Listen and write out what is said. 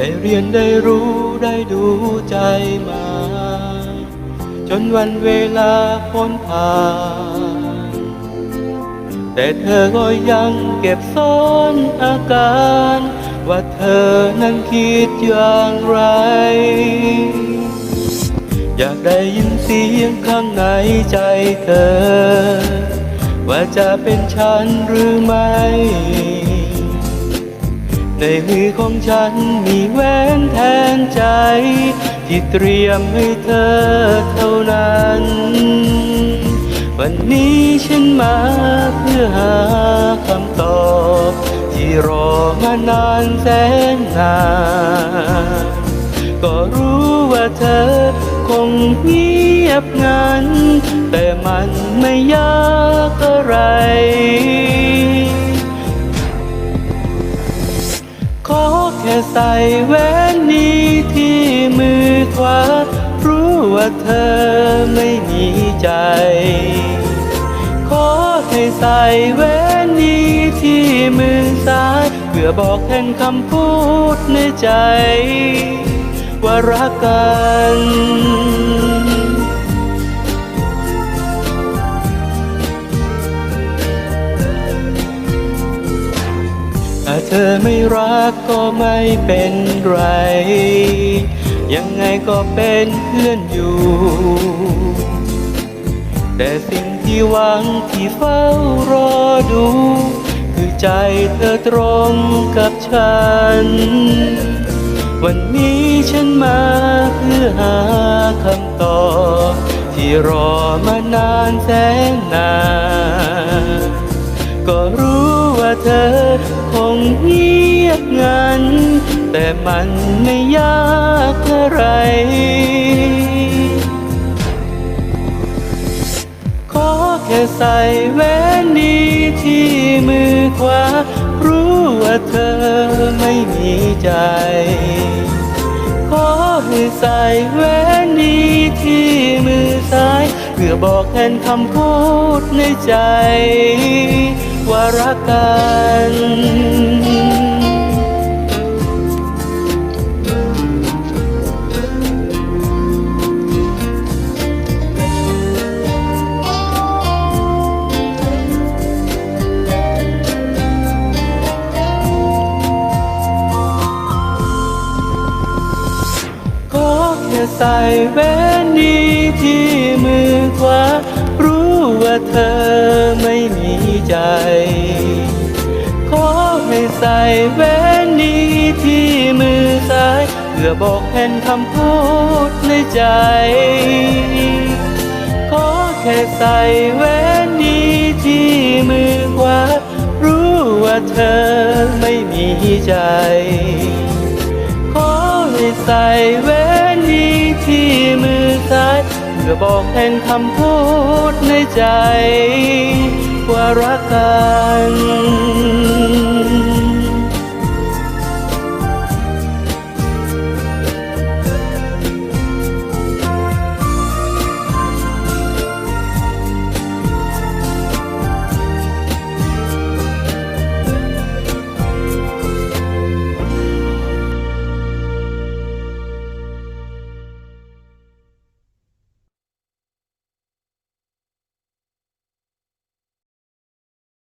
ได้เรียนได้รู้ได้ดูใจมา จนวันเวลาพ้นผ่าน แต่เธอก็ยังเก็บซ่อนอาการ ว่าเธอนั้นคิดอย่างไร อยากได้ยินเสียงข้างในใจเธอ ว่าจะเป็นฉันหรือไม่ ในมือของฉันมีแหวนแทนใจ ที่เตรียมให้เธอเท่านั้น วันนี้ฉันมาเพื่อหาคำตอบ ที่รอมานานแสนนานก็รู้ว่าเธอคงเงียบงัน แต่มันไม่ยากอะไร แค่ใส่แหวนนี้ที่มือขวา รู้ว่าเธอไม่มีใจ ขอให้ใส่แหวนนี้ที่มือซ้าย เพื่อบอกแทนคำพูดในใจ ว่ารักกัน เธอไม่รักก็ไม่เป็นไร ยังไงก็เป็นเพื่อนอยู่ แต่สิ่งที่หวังที่เฝ้ารอดู คือใจเธอตรงกับฉัน วันนี้ฉันมาเพื่อหาคำตอบที่รอมานานแสนนานก็รู้ว่าเธอ เงียบงัน แต่มันไม่ยากอะไร ขอแค่ใส่แหวนนี้ที่มือขวา รู้ว่าเธอไม่มีใจ ขอให้ใส่แหวนนี้ที่มือซ้าย เพื่อบอกแทนคำพูดในใจว่ารักกัน ใส่แหวนนี้ที่มือขวา รู้ว่าเธอไม่มีใจ ขอให้ใส่แหวนนี้ที่มือซ้าย เพื่อบอกแทนคำพูดในใจ ขอแค่ใส่แหวนนี้ที่มือขวา รู้ว่าเธอไม่มีใจ ขอให้ใส่แหวนนี้ ที่มือซ้ายเพื่อบอกแทนคำพูดในใจ ว่ารักกัน